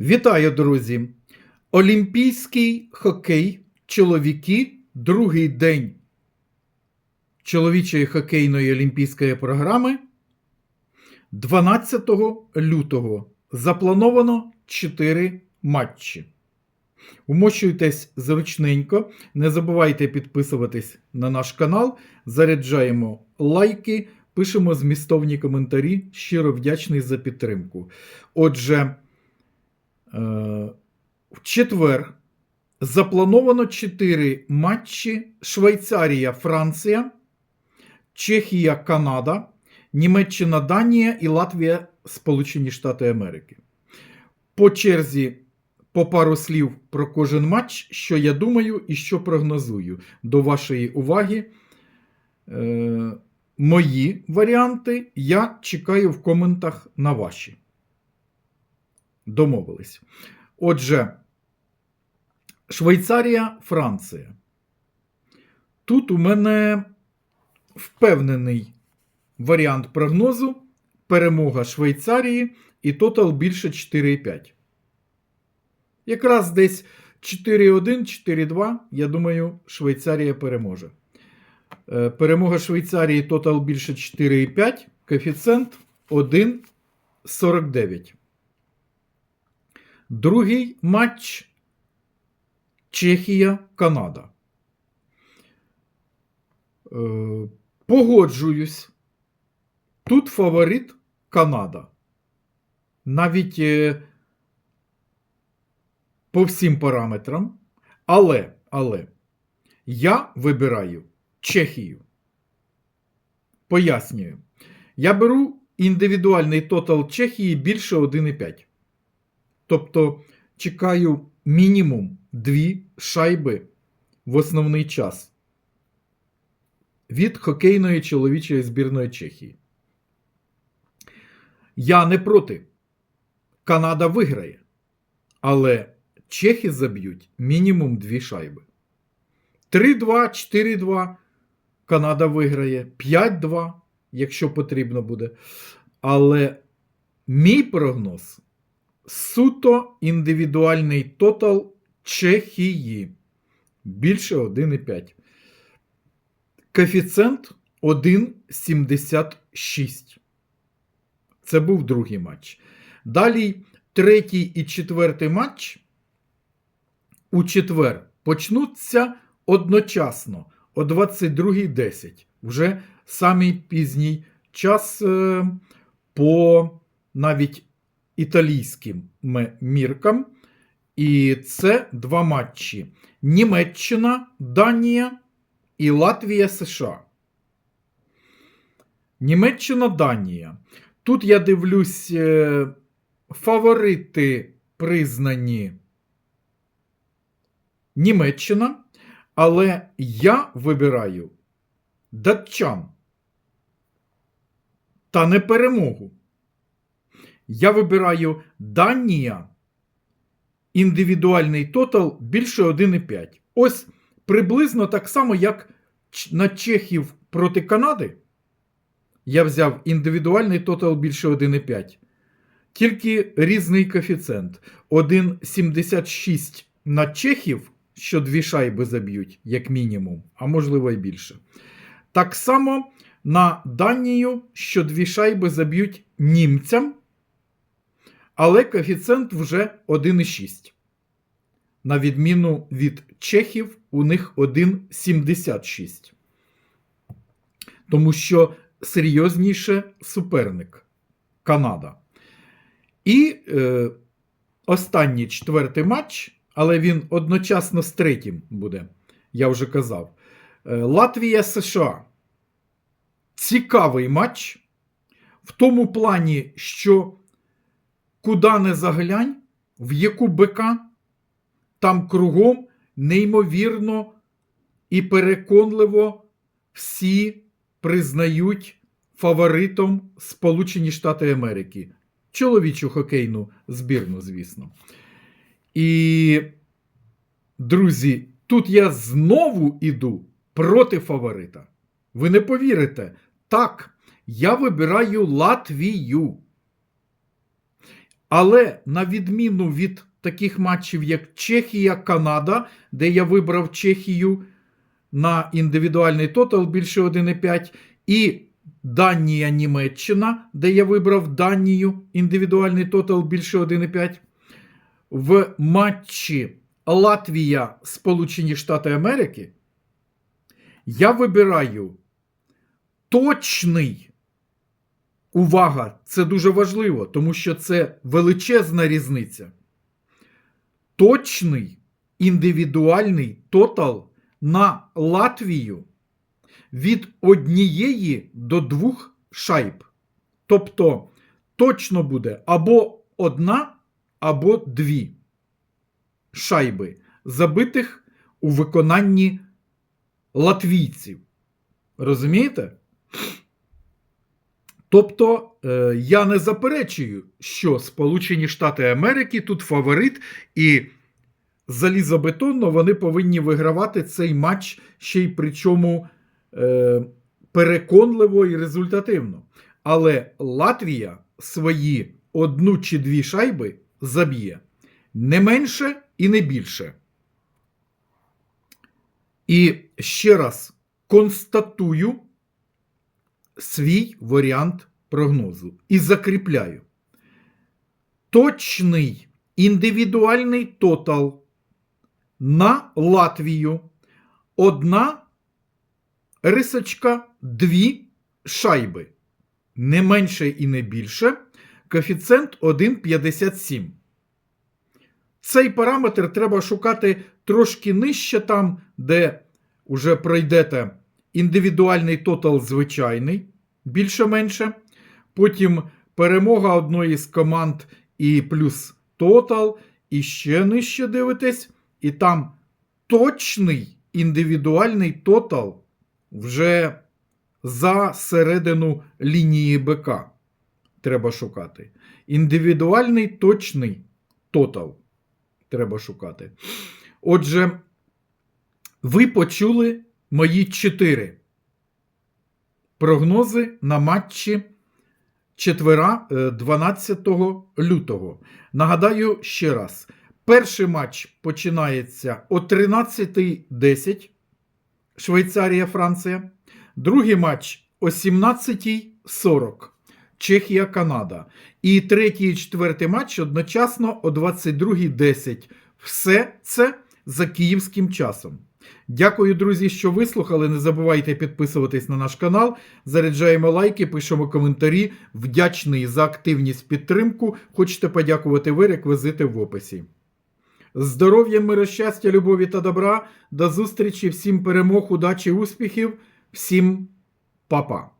Вітаю, друзі! Олімпійський хокей чоловіки другий день чоловічої хокейної олімпійської програми 12 лютого заплановано 4 матчі. Умощуйтесь зручненько, не забувайте підписуватись на наш канал, заряджаємо лайки, пишемо змістовні коментарі. Щиро вдячний за підтримку. Отже, в четвер заплановано 4 матчі: Швейцарія, Франція, Чехія, Канада, Німеччина, Данія і Латвія, Сполучені Штати Америки. По черзі по пару слів про кожен матч, що я думаю і що прогнозую. До вашої уваги. Е, мої варіанти я чекаю в коментах на ваші. Домовились. Отже, Швейцарія, Франція. Тут у мене впевнений варіант прогнозу. Перемога Швейцарії і тотал більше 4,5. Якраз десь 4-1, 4-2, я думаю, Швейцарія переможе. Е, Перемога Швейцарії тотал більше 4,5, коефіцієнт 1,49. Другий матч Чехія, Канада. Е, Погоджуюсь. Тут фаворит Канада. Навіть е, по всім параметрам. Але, але я вибираю Чехію. Пояснюю. Я беру індивідуальний тотал Чехії більше 1,5. Тобто чекаю мінімум 2 шайби в основний час від хокейної чоловічої збірної Чехії. Я не проти. Канада виграє. Але чехи заб'ють мінімум 2 шайби. 3-2, 4-2. Канада виграє. 5-2, якщо потрібно буде. Але мій прогноз суто індивідуальний тотал Чехії. Більше 1,5. Коефіцієнт 1,76. Це був другий матч. Далі третій і четвертий матч у четвер почнуться одночасно о 22.10. Вже самий пізній час е, по навіть італійським міркам. І це два матчі: Німеччина, Данія і Латвія США. Німеччина, Данія. Тут я дивлюсь, е, фаворити признані Німеччина, але я вибираю датчан. Та не перемогу. Я вибираю Данія. Індивідуальний тотал більше 1,5. Ось приблизно так само, як на Чехів проти Канади. Я взяв індивідуальний тотал більше 1,5. Тільки різний коефіцієнт. 1,76 на Чехів, що дві шайби заб'ють, як мінімум, а можливо і більше. Так само на Данію, що дві шайби заб'ють німцям, але коефіцієнт вже 1,6. На відміну від чехів, у них 1,76. Тому що серйозніше суперник Канада. І е, останній четвертий матч, але він одночасно з третім буде, я вже казав. Е, Латвія США. Цікавий матч в тому плані, що куди не заглянь, в яку БК, там кругом неймовірно і переконливо всі признають фаворитом Сполучені Штати Америки. Чоловічу хокейну збірну, звісно. І, друзі, тут я знову іду проти фаворита. Ви не повірите, так, я вибираю Латвію. Але на відміну від таких матчів, як Чехія, Канада, де я вибрав Чехію на індивідуальний тотал більше 1,5, і Данія, Німеччина, де я вибрав Данію, індивідуальний тотал більше 1,5. В матчі Латвія, Сполучені Штати Америки я вибираю точний. Увага! Це дуже важливо, тому що це величезна різниця. Точний індивідуальний тотал на Латвію від однієї до двох шайб. Тобто точно буде або одна, або дві шайби, забитих у виконанні латвійців. Розумієте? Тобто е, я не заперечую, що Сполучені Штати Америки тут фаворит, і залізобетонно вони повинні вигравати цей матч ще й причому е, переконливо і результативно. Але Латвія свої одну чи дві шайби заб'є не менше і не більше. І ще раз констатую свій варіант прогнозу і закріпляю. Точний індивідуальний тотал на Латвію. Одна рисочка, дві шайби. Не менше і не більше. Коефіцієнт 1,57. Цей параметр треба шукати трошки нижче там, де вже пройдете індивідуальний тотал звичайний, більше-менше. Потім перемога одної з команд і плюс тотал, і ще нижче дивитесь, і там точний індивідуальний тотал вже за середину лінії БК. Треба шукати. Індивідуальний точний тотал треба шукати. Отже, ви почули мої чотири прогнози на матчі четвера е, 12 лютого. Нагадаю ще раз: перший матч починається о 13.10 Швейцарія, Франція. Другий матч о 17.40 Чехія, Канада. І третій і четвертий матч одночасно о 22.10. Все це за київським часом. Дякую, друзі, що вислухали. Не забувайте підписуватись на наш канал. Заряджаємо лайки, пишемо коментарі. Вдячний за активність підтримку. Хочете подякувати ви, реквізити в описі. Здоров'я, миру, щастя, любові та добра. До зустрічі, всім перемог, удачі, успіхів, всім па-па.